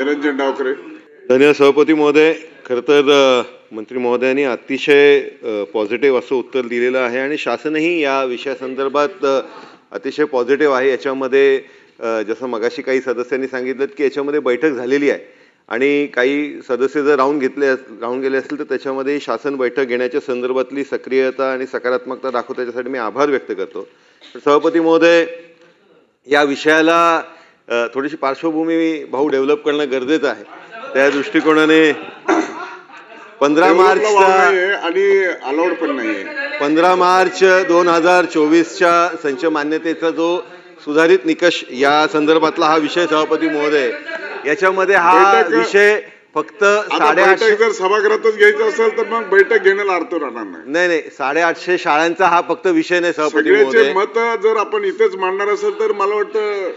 निरंजन डावकरे धन्यवाद सभापती महोदय. खरं तर मंत्री महोदयांनी अतिशय पॉझिटिव्ह असं उत्तर दिलेलं आहे आणि शासनही या विषयासंदर्भात अतिशय पॉझिटिव्ह आहे. याच्यामध्ये जसं मगाशी काही सदस्यांनी सांगितलं की याच्यामध्ये बैठक झालेली आहे. आणि काही सदस्य जर राहून घेतले राहून गेले असतील तर त्याच्यामध्ये शासन बैठक घेण्याच्या संदर्भातली सक्रियता आणि सकारात्मकता दाखवतो त्याच्यासाठी मी आभार व्यक्त करतो. सभापती महोदय या विषयाला थोडीशी पार्श्वभूमी भाऊ डेव्हलप करणं गरजेचं आहे. त्या दृष्टिकोनाने पंधरा नाहीये आणि अलाउड पण नाहीये. पंधरा मार्च दोन हजार चोवीसच्या संच मान्यतेचा जो सुधारित निकष या संदर्भातला हा विषय सभापती महोदय याच्यामध्ये हा विषय फक्त साडेआठशे जर सभागृहातच घ्यायचं असेल तर मग बैठक घेण्याला अर्थ राहणार नाही. नाही नाही साडेआठशे शाळांचा हा फक्त विषय नाही सभापती मत जर आपण इथेच मांडणार असेल तर मला वाटतं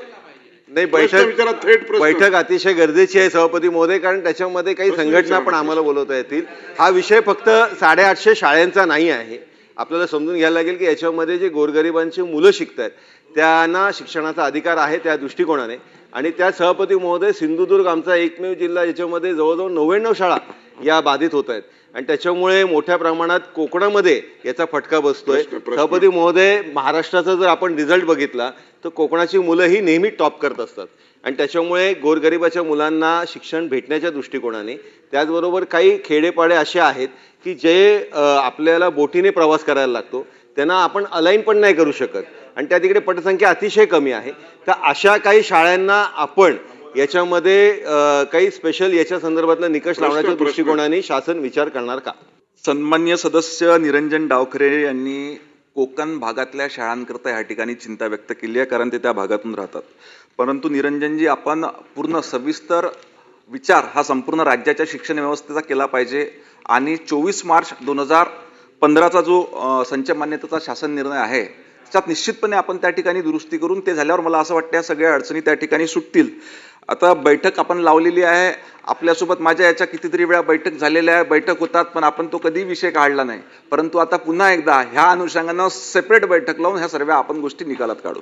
नाही बैठक थेट बैठक अतिशय गरजेची आहे सभापती महोदय कारण त्याच्यामध्ये काही संघटना. पण आम्हाला बोलवता येतील. हा विषय फक्त साडेआठशे शाळांचा नाही आहे. आपल्याला समजून घ्यायला लागेल की याच्यामध्ये जे गोरगरिबांची मुलं शिकतात त्यांना शिक्षणाचा अधिकार आहे त्या दृष्टिकोनाने. आणि त्या सभापती महोदय सिंधुदुर्ग आमचा एकमेव जिल्हा याच्यामध्ये जवळजवळ नव्याण्णव शाळा या बाधित होत आहेत. आणि त्याच्यामुळे मोठ्या प्रमाणात कोकणामध्ये याचा फटका बसतोय. सभापती महोदय महाराष्ट्राचा जर आपण रिझल्ट बघितला तर कोकणाची मुलं ही नेहमी टॉप करत असतात. आणि त्याच्यामुळे गोरगरिबाच्या मुलांना शिक्षण भेटण्याच्या दृष्टिकोनाने त्याचबरोबर काही खेडेपाडे असे आहेत की जे आपल्याला बोटीने प्रवास करायला लागतो त्यांना आपण अलाईन पण नाही करू शकत. आणि त्या तिकडे पटसंख्या अतिशय कमी आहे. तर अशा काही शाळांना आपण याच्यामध्ये काही स्पेशल याच्या संदर्भातला निकष लावण्याच्या. दृष्टिकोनाने शासन विचार करणार का? सन्मान्य सदस्य निरंजन डावखरे यांनी कोकण भागातल्या शाळांकरता या ठिकाणी चिंता व्यक्त केली आहे कारण ते त्या भागातून राहतात. परंतु निरंजनजी आपण पूर्ण सविस्तर विचार हा संपूर्ण राज्याच्या शिक्षण व्यवस्थेचा केला पाहिजे आणि चोवीस मार्च दोन हजार पंधराचा जो संच मान्यतेचा शासन निर्णय आहे त्याच्यात निश्चितपणे आपण त्या ठिकाणी दुरुस्ती करून ते झाल्यावर मला असं वाटतं या सगळ्या अडचणी त्या ठिकाणी सुटतील. आता बैठक आपण लावलेली आहे. आपल्यासोबत माझ्या याच्या कितीतरी वेळा बैठक झालेल्या आहे. बैठक होतात पण आपण तो कधी विषय काढला नाही. परंतु आता पुन्हा एकदा ह्या अनुषंगानं सेपरेट बैठक लावून ह्या सर्व आपण गोष्टी निकालात काढू.